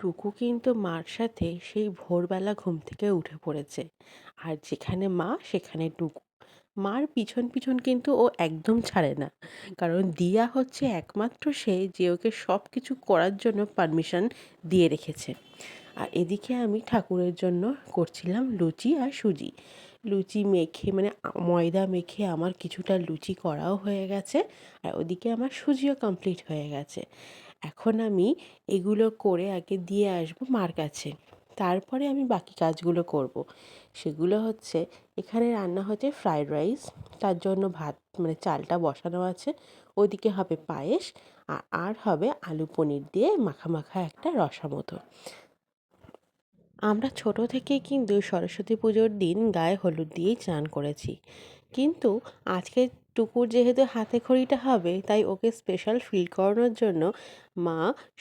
টুকু কিন্তু মার সাথে সেই ভোরবেলা ঘুম থেকে উঠে পড়েছে। আর যেখানে মা, সেখানে টুকু। মার পিছন পিছন কিন্তু ও একদম ছাড়ে না। কারণ দিয়া হচ্ছে একমাত্র সে যে ওকে সব কিছু করার জন্য পারমিশন দিয়ে রেখেছে। আর এদিকে আমি ঠাকুরের জন্য করছিলাম লুচি আর সুজি। লুচি মেখে মানে ময়দা মেখে আমার কিছুটা লুচি করাও হয়ে গেছে আর ওদিকে আমার সুজিও কমপ্লিট হয়ে গেছে। এখন আমি এগুলো করে আগে দিয়ে আসব মার কাছে। তারপরে আমি বাকি কাজগুলো করব। সেগুলো হচ্ছে, এখানে রান্না হচ্ছে ফ্রায়েড রাইস তার জন্য ভাত মানে চালটা বসানো আছে। ওদিকে হবে পায়েস আর আর হবে আলু পনির দিয়ে মাখা মাখা একটা রসা মতো। আমরা ছোট থেকেই কিন্তু সরস্বতী পুজোর দিন গায়ে হলুদ দিয়েই স্নান করেছি। কিন্তু আজকে টুকুর যেহেতু হাতে খড়িটা হবে তাই ওকে স্পেশাল ফিল করানোর জন্য মা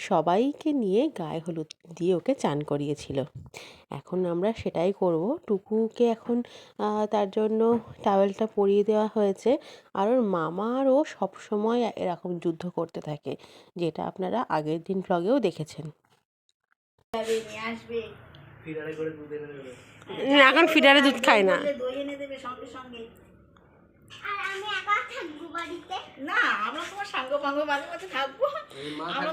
সবাইকে নিয়ে গায়ে হলুদ দিয়ে ওকে চান করিয়েছিল। এখন আমরা সেটাই করব। টুকুকে এখন তার জন্য টাওয়েলটা পরিয়ে দেওয়া হয়েছে। আর ওর মামারও সবসময় এরকম যুদ্ধ করতে থাকে যেটা আপনারা আগের দিন ব্লগেও দেখেছেন। যাবে নিয়ে আসবে ফিরারে করে দুধ এনে দেবে। এখন ফিডারে দুধ খায় না। দই এনে দেবে সঙ্গে সঙ্গে আর আমি একা থাকব বাড়িতে না আমরা তোমার সাঙ্গ পাঙ্গ মাঝে মাঝে থাকব। আমরা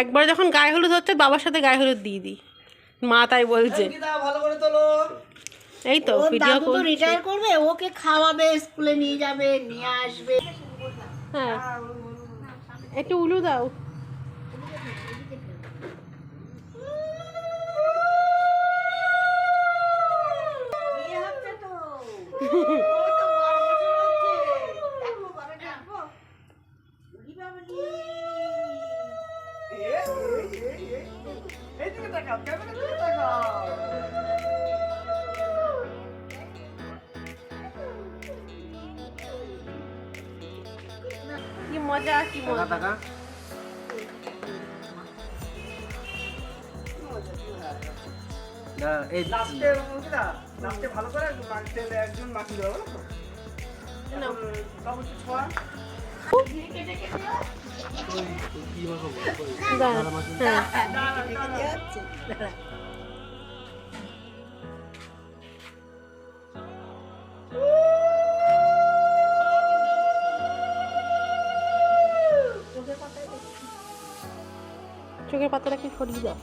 একবার যখন গায়ে হলুদ হচ্ছে বাবার সাথে গায়ে হলুদ দিয়ে দিই। মা তাই বলছে। অঙ্কিতা, ভালো করে তোলো। এই তো ভিডিও তো রিটায়ার করবে ওকে খাওয়াবে স্কুলে নিয়ে যাবে নিয়ে আসবে। হ্যাঁ। একটু উলু দাও। মজা কি মজা এই লাস্টে লাস্টে ভালো করে মা- তেলে একজন মাখি দেবো নাও। অবশ্যই ছোঁয়া দাঁড়া, হ্যাঁ জানি কি সরিয়ে দাও।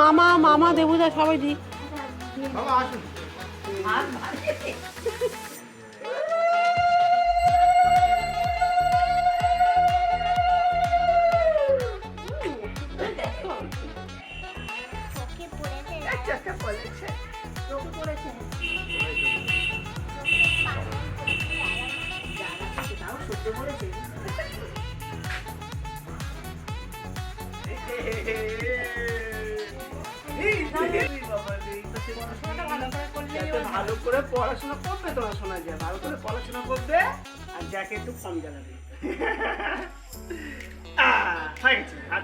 মামা মামা দেবুদা সবাই দি। বাবা আসুন। ভালো করে পড়াশোনা করবে তোমার শোনা যায় ভালো করে পড়াশোনা করবে আর যাকে একটু কম জ্বালাবে। হয়ে গেছে, আর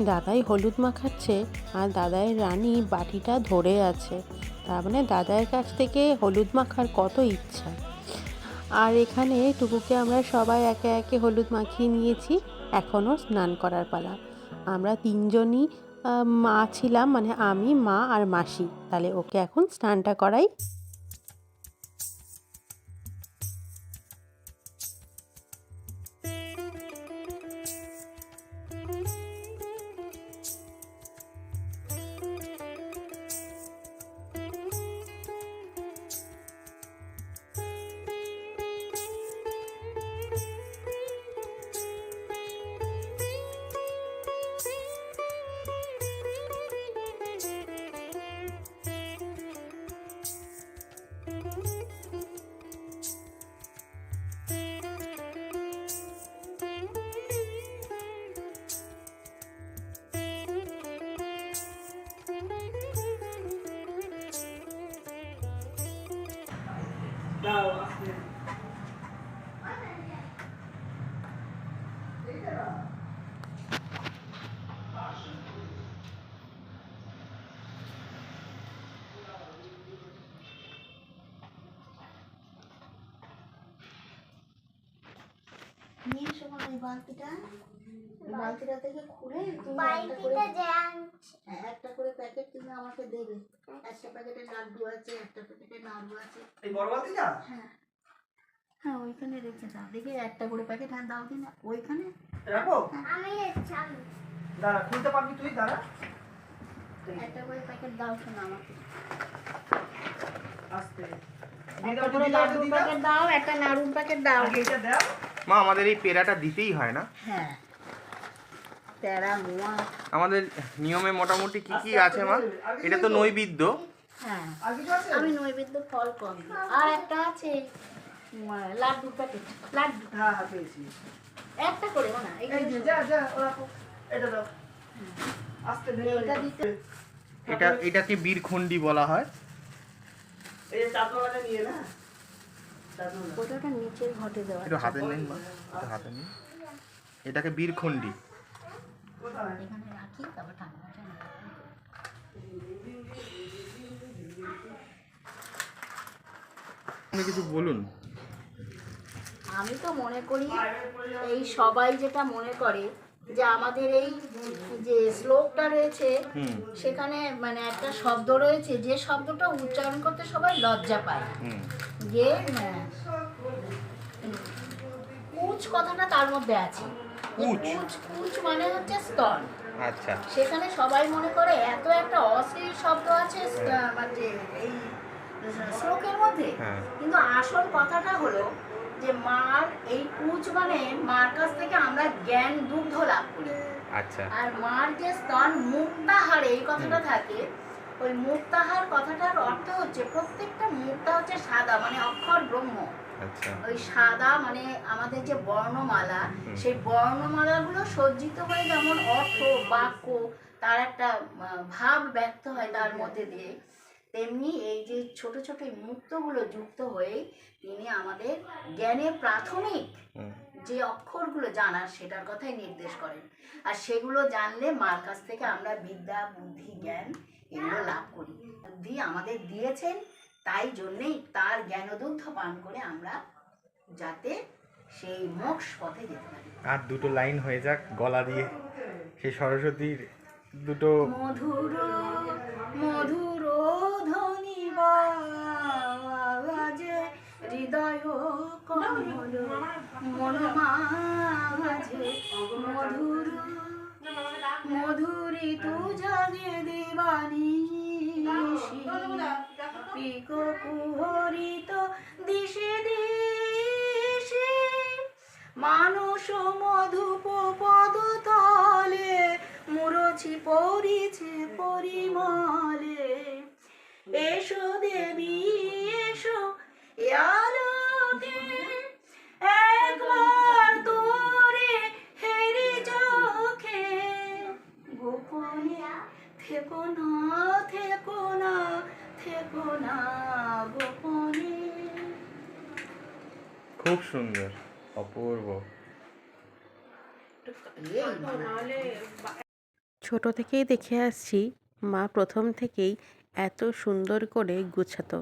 দাদাই হলুদ মাখাচ্ছে আর দাদাই রানী বাটিটা ধরে আছে। তার মানে দাদার কাছ থেকে হলুদ মাখার কত ইচ্ছা। আর এখানে টুকুকে আমরা সবাই একে একে হলুদ মাখিয়ে নিয়েছি, এখনও স্নান করার পালা। আমরা তিনজনই মা ছিলাম মানে আমি, মা আর মাসি। তাহলে ওকে এখন স্নানটা করাই। নিয়ে এসো মা এই বালতিটা বালতিটা থেকে খুলে তুমি একটা করে বাড়িতে যে আনছি। একটা করে প্যাকেট তুমি আমাকে দেবে। একটা প্যাকেটে লাড্ডু আছে একটা প্যাকেটে নাড়ু আছে। এই বড় বালতিটা? হ্যাঁ। হ্যাঁ ওইখানে রেখে দাও। দেখি একটা করে প্যাকেট হ্যাঁ দাও কিনা। ওইখানে? রাখো? আমি দাঁড়া খুলতে পারবি তুই? দাঁড়া। একটা করে প্যাকেট দাও শোনো আমাকে। আস্তে। একটা করে লাড্ডুর প্যাকেট দাও একটা নাড়ুর প্যাকেট দাও। এটা দাও। মা আমাদের এই পেড়াটা দিতেই হয় না। হ্যাঁ। মোয়া। আমাদের নিয়মে মোটামুটি কি কি আছে মা? এটা তো নৈবেদ্য। হ্যাঁ। আর আমি নৈবেদ্য ফল কম আর একটা আছে উম, প্যাকেট। লাড্ডু। হ্যাঁ হ্যাঁ পেয়েছি। একটা করে না এই এই যে যা। যা এটা দাও। আস্তে ধীরে এটা দিতে এটা এটাকে বীরখণ্ডী বলা হয়। এই নিয়ে না ওটা ওটা নিচের ঘটে দেওয়া একটু হাতে নিন মা একটু হাতে নিন। এটাকে বীরখণ্ডী। কোথায় এখানে রাখি তারপর ঠান্ডা ঠান্ডা আপনি কিছু বলুন। আমি তো মনে করি এই সবাই যেটা মনে করে যে আমাদের এই যে শ্লোকটা রয়েছে সেখানে মানে একটা শব্দ রয়েছে যে শব্দটা উচ্চারণ করতে সবাই লজ্জা পায়। যে আহ, কুচ কথাটা তার মধ্যে আছে। কুচ? কুচ মানে হচ্ছে স্তন। আচ্ছা। সেখানে সবাই মনে করে এত একটা অশ্লীল শব্দ আছে মানে এই শ্লোকের মধ্যে। হ্যাঁ। কিন্তু আসল কথাটা হলো যে মার এই কুচ মানে মার কাছ থেকে আমরা জ্ঞান দুগ্ধ লাভ করি। আচ্ছা। আর মার যে স্তন মুক্তাহার এই কথাটা থাকে। ওই মুক্তাহার কথাটার অর্থ হচ্ছে প্রত্যেকটা মুক্তা হচ্ছে সাদা মানে অক্ষর ব্রহ্ম। ওই সাদা মানে আমাদের যে বর্ণমালা সেই বর্ণমালাগুলো সজ্জিত হয়ে যেমন অর্থ বাক্য তার একটা ভাব ব্যক্ত হয় তার মধ্যে দিয়ে তেমনি এই যে ছোট ছোট মুক্তগুলো যুক্ত হয়ে তিনি আমাদের জ্ঞানের প্রাথমিক যে অক্ষরগুলো জানার সেটার কথাই নির্দেশ করেন। আর সেগুলো জানলে মার কাছ থেকে আমরা বিদ্যা বুদ্ধি জ্ঞান এগুলো লাভ করি। বুদ্ধি আমাদের দিয়েছেন তাই জন্যেই তার জ্ঞানদুগ্ধ পান করে আমরা যাতে সেই মোক্ষ পথে যেতে পারি। আর দুটো লাইন হয়ে যাক গলা দিয়ে। সেই সরস্বতীর দুটো মধুর মধুর ধ্বনি বাজে হৃদয় কমল মন মাঝে মধুর মধুরি তু জাগে দিবানি। পিক কুহরিত দিশে দিশে মানুষ মধুপ পদ তলে মুরছি পরিছে পরিমলে। এসো দেবী, এসো আলোকে একবার তোরে হেরে চোখে। গোপনে থেকো না থেকো না থেকো না গোপনে। খুব সুন্দর অপূর্ব। ছোট থেকেই দেখে আসছি মা প্রথম থেকেই এত সুন্দর করে গুছাতো।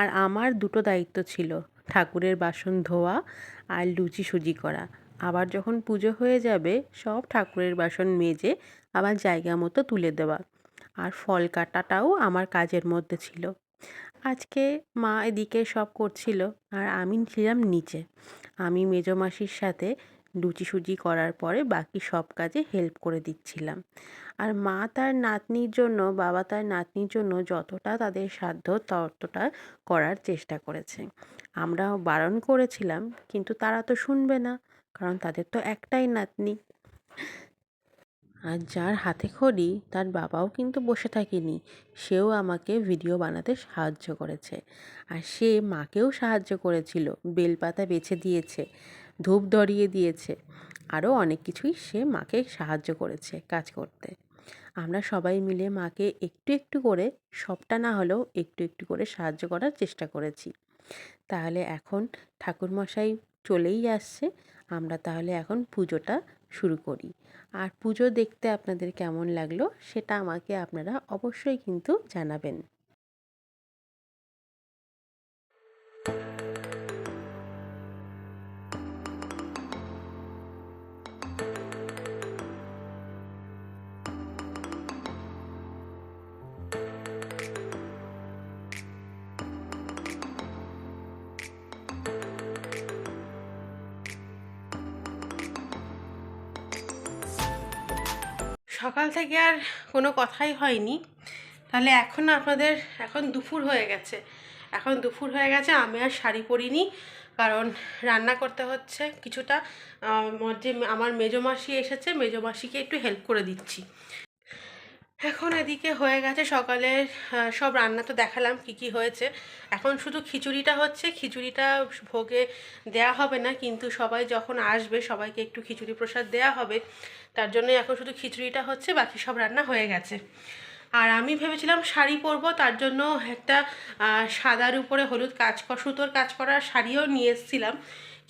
আর আমার দুটো দায়িত্ব ছিল ঠাকুরের বাসন ধোয়া আর লুচি সুজি করা। আবার যখন পুজো হয়ে যাবে, সব ঠাকুরের বাসন মেজে আবার জায়গা মতো তুলে দেওয়া। আর ফল কাটাটাও আমার কাজের মধ্যে ছিল। আজকে মা এদিকে সব করছিল আর আমি ছিলাম নিচে। আমি মেজো মাসির সাথে লুচি সুজি করার পরে বাকি সব কাজে হেল্প করে দিচ্ছিলাম। আর মা তার নাতনির জন্য, বাবা তার নাতনির জন্য যতটা তাদের সাধ্য ততটা করার চেষ্টা করেছে। আমরাও বারণ করেছিলাম, কিন্তু তারা তো শুনবে না। কারণ তাদের তো একটাই নাতনি। আর যার হাতে খড়ি, তার বাবাও কিন্তু বসে থাকেনি। সেও আমাকে ভিডিও বানাতে সাহায্য করেছে। আর সে মাকেও সাহায্য করেছিল, বেলপাতা বেছে দিয়েছে, ধূপ ধরিয়ে দিয়েছে। আরও অনেক কিছুই সে মাকে সাহায্য করেছে কাজ করতে। আমরা সবাই মিলে মাকে একটু একটু করে, সবটা না হলেও একটু একটু করে সাহায্য করার চেষ্টা করেছি। তাহলে এখন ঠাকুরমশাই চলেই আসছে। আমরা তাহলে এখন পুজোটা শুরু করি। আর পুজো দেখতে আপনাদের কেমন লাগল সেটা আমাকে আপনারা অবশ্যই কিন্তু জানাবেন। সকাল থেকে আর কোনো কথাই হয়নি। তাহলে এখন আপনাদের, এখন দুপুর হয়ে গেছে। এখন দুপুর হয়ে গেছে, আমি আর শাড়ি পরিনি, কারণ রান্না করতে হচ্ছে কিছুটা। যে আমার মেজো মাসি এসেছে, মেজো মাসিকে একটু হেল্প করে দিচ্ছি। এখন এদিকে হয়ে গেছে সকালের সব রান্না তো দেখালাম কি কি হয়েছে। এখন শুধু খিচুড়িটা হচ্ছে, খিচুড়িটা ভোগে দেয়া হবে না, কিন্তু সবাই যখন আসবে, সবাইকে একটু খিচুড়ি প্রসাদ দেয়া হবে, তার জন্য এখন শুধু খিচুড়িটা হচ্ছে, বাকি সব রান্না হয়ে গেছে। আর আমি ভেবেছিলাম শাড়ি পরবো, তার জন্য একটা সাদার উপরে হলুদ কাজ সুতোর কাজ করা শাড়িও নিয়ে এসেছিলাম,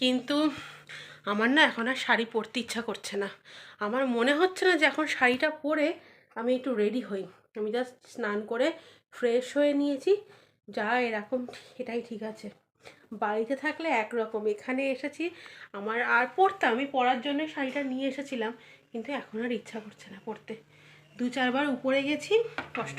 কিন্তু আমার না এখন আর শাড়ি পরতে ইচ্ছা করছে না। আমার মনে হচ্ছে না যে এখন শাড়িটা পরে আমি একটু রেডি হই। আমি জাস্ট স্নান করে ফ্রেশ হয়ে নিয়েছি। যা এরকম, এটাই ঠিক আছে। বাড়িতে থাকলে একরকম। এখানে এসেছি, আমার আর পরতাম আমি পরার জন্য শাড়িটা নিয়ে এসেছিলাম, কিন্তু এখন আর ইচ্ছা করছে না পরতে দু চারবার উপরে গেছি, কষ্ট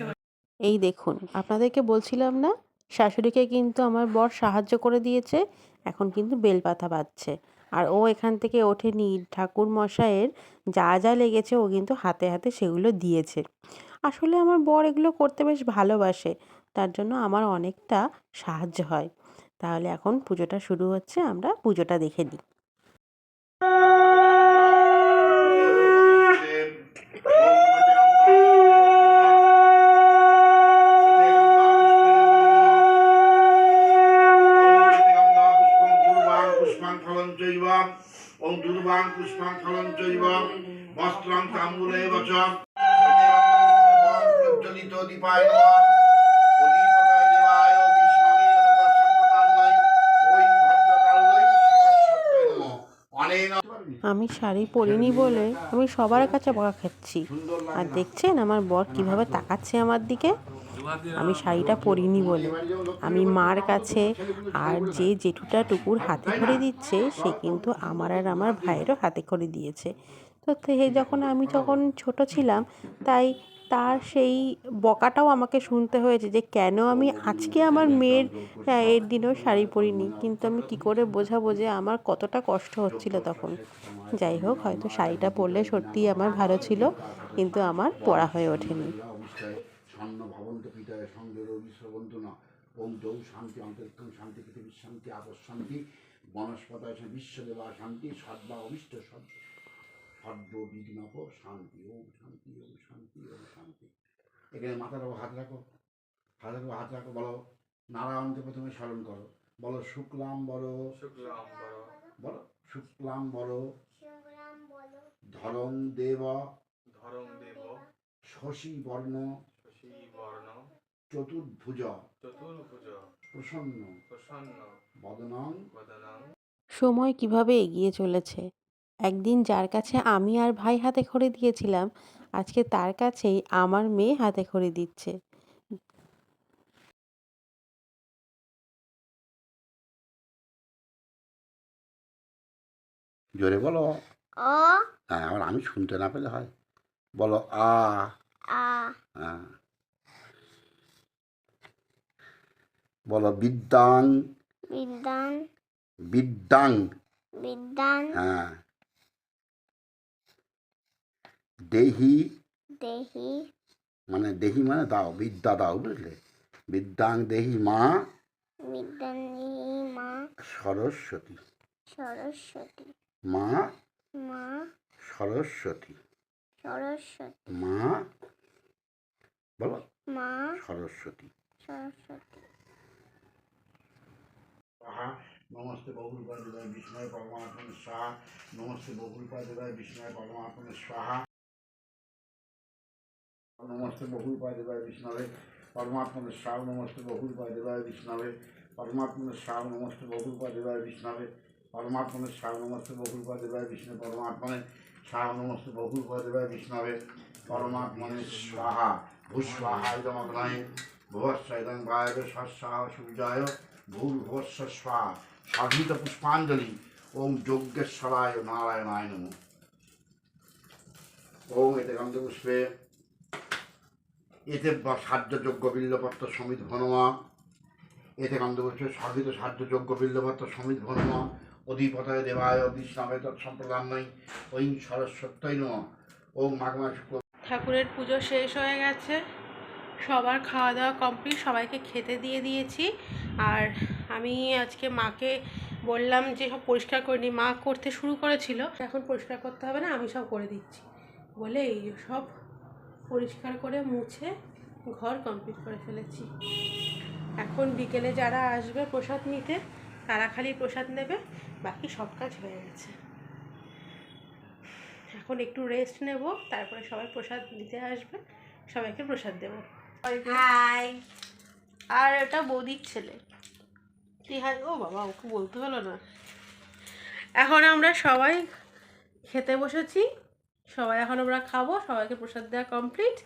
এই দেখুন, আপনাদেরকে বলছিলাম না, শাশুড়িকে কিন্তু আমার বর সাহায্য করে দিয়েছে, এখন কিন্তু বেলপাতা বাজছে। আর ও এখান থেকে ওঠেনি। ঠাকুর মশাইয়ের যা যা লেগেছে ও কিন্তু হাতে হাতে সেগুলো দিয়েছে। আসলে আমার বর এগুলো করতে বেশ ভালোবাসে, তার জন্য আমার অনেকটা সাহায্য হয়। তাহলে এখন পুজোটা শুরু হচ্ছে, আমরা পুজোটা দেখে নিই। ওম দুর্বাং পুষ্পাং ফলং চৈব বস্ত্রং তাম্বুলে বচ প্রজ্বলিত দীপায় আমি শাড়ি পরিনি বলে আমি সবার কাছে বকা খাচ্ছি। আর দেখছেন আমার বর কীভাবে তাকাচ্ছে আমার দিকে? আমি শাড়িটা পরিনি বলে। আমি মার কাছে আর যে জেঠুটা টুকুর হাতে করে দিচ্ছে সে কিন্তু আমার আর আমার ভাইয়েরও হাতে করে দিয়েছে। তো সে যখন আমি যখন ছোট ছিলাম তাই তার সেই বকাটাও আমাকে শুনতে হয়েছে যে কেন আমি আজকে আমার মেয়ের হ্যাঁ, এর দিনেও শাড়ি পরিনি? কিন্তু আমি কি করে বোঝাবো যে আমার কতটা কষ্ট হচ্ছিল তখন। যাই হোক হয়তো শাড়িটা পরলে সত্যিই আমার ভালো ছিল কিন্তু আমার পরা হয়ে ওঠেনি। স্বর্ণ ভবন্ত পিতায় সঙ্গে রবি শ্রবন্ত না। ওম দৌ শান্তি অন্তরিক্ষম শান্তি পৃথিবীর শান্তি আপস শান্তি বনস্পতায় বিশ্বদেবা শান্তি সদ্বা অভিষ্ট সদ সদ্য বিঘ্নপ শান্তি ওম শান্তি ওম শান্তি ওম শান্তি। এখানে মাথার উপর হাত রাখো হাতের উপর হাত রাখো বলো নারায়ণকে প্রথমে স্মরণ করো। বলো শুক্লাম বলো। শুক্লাম বড় বলো শুক্লাম বলো। সংগ্রাম বলো। ধরং দেব। ধরং দেব। শশী বর্ণ। শশী চতুর্ভুজ চতুর্ভুজ প্রসন্ন। প্রসন্ন। বদনং। বদনং। সময় কীভাবে এগিয়ে চলেছে? একদিন যার কাছে আমি আর ভাই হাতে খড়ে দিয়েছিলাম আজকে তার কাছেই আমার মেয়ে হাতে খড়ে দিচ্ছে। জোরে বলো। হ্যাঁ আবার আমি শুনতে না পেলে হয়। বলো আ। আ হ্যাঁ। বলো বিদ্যাং। বিদ্যান বিদ্যাং। বিদ্যান হ্যাঁ। দেহি। দেহি। মানে দেহি মানে দাও বিদ্যা দাও বুঝলে? বিদ্যাং দেহি মা। বিদ্যান দেহি মা। সরস্বতী। সরস্বতী। মা। মা। সরস্বতী। সরস্বতী। মা। বলো। মা। সরস্বতী। সরস্বতী। সাহা নমস্তে বহুল পাদুরায় বিষ্ণয় পরমাত্মনে সাহা নমস্তে বহুল পাদুরায় বিষ্ণয় পরমাত্মনে সাহা নমস্তে বহুল পাদুরায় বিষ্ণবে পরমাত্মনে সাহ নমস্তে বহুল পাদুরায় বিষ্ণবে পরমাত্মনে সাহ নমস্তে বহুল পাদুরায় বিষ্ণবে পরমাত্মনে সাহ নমস্তে বহুল পাদেবায় বিষ্ণু পরমাত্মনে সাহ নমস্তে বহুল পাদেবায় বিষ্ণবে পরমাত্মনে স্বাহা। ভূস্বাহায় দমগ্নায় ভুবস্বায় দং বায় সৎসাহ সূর্যায় ভূর্ভস্ব স্বা পুষ্পাঞ্জলি ওম যজ্ঞেশ্বরায় নারায়ণায় নম। ওম এতে গন্ধপুষ্পে, এতে বা সাহায্য যোগ্য বিল্লপত্র সমিত ভনমা এতে গন্ধপুষ্পে সাধিত সাহায্য যোগ্য বিল্লপত্র সমিত ভনমা অধিপতায় দেবায় বিষ্ণাবে তৎসম্প্রদান নয় ঐং সরস্বত্যই নম। ওম মাঘমা শুক্ল ঠাকুরের পুজো শেষ হয়ে গেছে, সবার খাওয়া দাওয়া কমপ্লিট, সবাইকে খেতে দিয়ে দিয়েছি। আর আমি আজকে মাকে বললাম যে সব পরিষ্কার করে নি। মা করতে শুরু করেছিল। এখন পরিষ্কার করতে হবে না আমি সব করে দিচ্ছি। বলে এই সব পরিষ্কার করে মুছে ঘর কমপ্লিট করে ফেলেছি। এখন বিকেলে যারা আসবে প্রসাদ নিতে তারা খালি প্রসাদ নেবে বাকি সব কাজ হয়ে গেছে। এখন একটু রেস্ট নেব তারপরে সবাই প্রসাদ নিতে আসবে সবাইকে প্রসাদ দেব। আর এটা বৌদির ছেলে। কি হাই ও বাবা, ওকে বলতে হলো না। এখন আমরা সবাই খেতে বসেছি। সবাই এখন আমরা খাব, সবাইকে প্রসাদ দেওয়া কমপ্লিট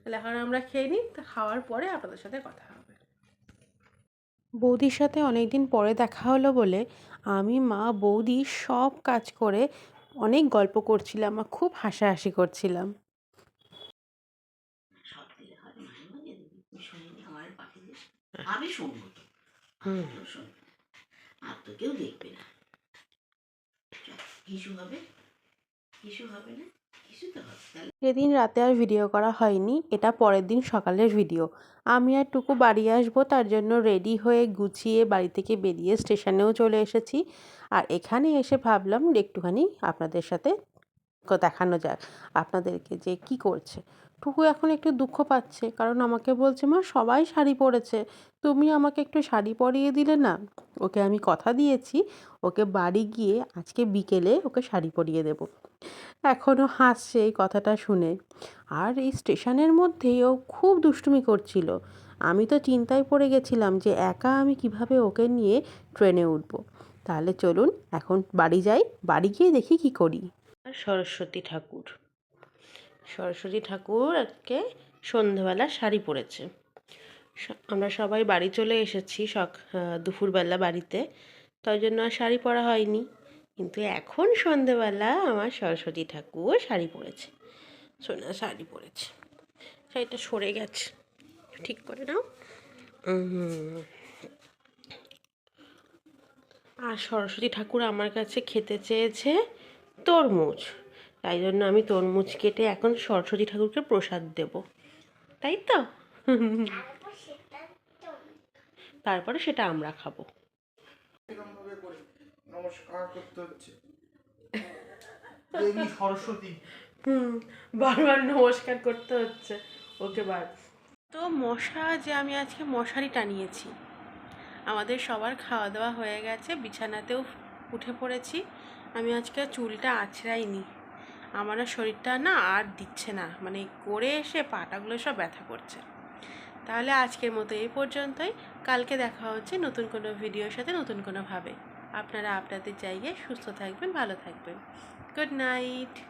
তাহলে এখন আমরা খেয়ে নিই, তা খাওয়ার পরে আপনাদের সাথে কথা হবে। বৌদির সাথে অনেক দিন পরে দেখা হলো বলে আমি, মা, বৌদি সব কাজ করে অনেক গল্প করছিলাম আর খুব হাসাহাসি করছিলাম। পাখিদের। আমি শুনব আর তো কেউ দেখবে না। কিছু হবে? কিছু হবে না? সেদিন রাতে আর ভিডিও করা হয়নি, এটা পরের দিন সকালের ভিডিও আমি আর টুকু বাড়ি আসব, তার জন্য রেডি হয়ে গুছিয়ে বাড়ি থেকে বেরিয়ে স্টেশনেও চলে এসেছি। আর এখানে এসে ভাবলাম একটুখানি আপনাদের সাথে দেখানো যাক, আপনাদেরকে যে কি করছে। টুকু এখন একটু দুঃখ পাচ্ছে। কারণ আমাকে বলছে, মা, সবাই শাড়ি পরেছে। তুমি আমাকে একটু শাড়ি পরিয়ে দিলে না? ওকে আমি কথা দিয়েছি। ওকে বাড়ি গিয়ে আজকে বিকেলে ওকে শাড়ি পরিয়ে দেবো। এখনও হাসছে এই কথাটা শুনে। আর এই স্টেশনের মধ্যেই ও খুব দুষ্টুমি করছিল। আমি তো চিন্তায় পড়ে গেছিলাম যে একা আমি কীভাবে ওকে নিয়ে ট্রেনে উঠবো। তাহলে চলুন, এখন বাড়ি যাই। বাড়ি গিয়ে দেখি কি করি। সরস্বতী ঠাকুর। সরস্বতী ঠাকুর আজকে সন্ধেবেলা শাড়ি পরেছে। আমরা সবাই বাড়ি চলে এসেছি সক দুপুরবেলা বাড়িতে। তাই জন্য আর শাড়ি পরা হয়নি। কিন্তু এখন সন্ধেবেলা আমার সরস্বতী ঠাকুর শাড়ি পরেছে। সোনা শাড়ি পরেছে। শাড়িটা সরে গেছে। ঠিক করে নাও। আর সরস্বতী ঠাকুর আমার কাছে খেতে চেয়েছে তরমুজ। তাই জন্য আমি তরমুজ কেটে এখন সরস্বতী ঠাকুরকে প্রসাদ দেব। তাই তো? তারপর সেটা আমরা খাব। নমস্কার করতে হচ্ছে। সরস্বতী। হুম বারবার নমস্কার করতে হচ্ছে। ওকে বার তো মশা যে আমি আজকে মশারি টানিয়েছি আমাদের সবার খাওয়া দাওয়া হয়ে গেছে বিছানাতেও উঠে পড়েছি। আমি আজকে চুলটা আছড়াইনি আমার শরীরটা না আর দিচ্ছে না। মানে করে এসে পাটাগুলো সব ব্যথা করছে। তাহলে আজকের মতো এই পর্যন্তই। কালকে দেখা হচ্ছে নতুন কোনো ভিডিওর সাথে নতুন কোনোভাবে। আপনারা আপনাদের জায়গায় সুস্থ থাকবেন, ভালো থাকবেন। Good night